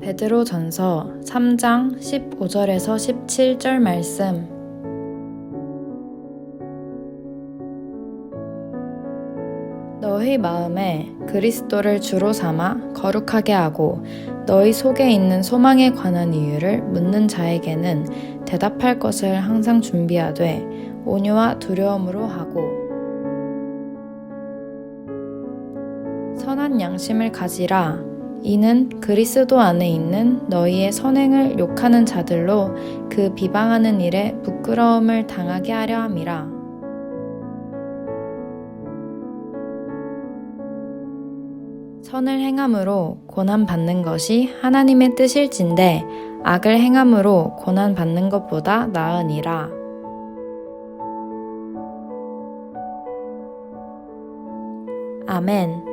베드로 전서 3장 15절에서 17절 말씀. 너희 마음에 그리스도를 주로 삼아 거룩하게 하고 너희 속에 있는 소망에 관한 이유를 묻는 자에게는 대답할 것을 항상 준비하되 온유와 두려움으로 하고 선한 양심을 가지라 이는 그리스도 안에 있는 너희의 선행을 욕하는 자들로 그 비방하는 일에 부끄러움을 당하게 하려 함이라. 선을 행함으로 고난 받는 것이 하나님의 뜻일진데 악을 행함으로 고난 받는 것보다 나으니라. 아멘.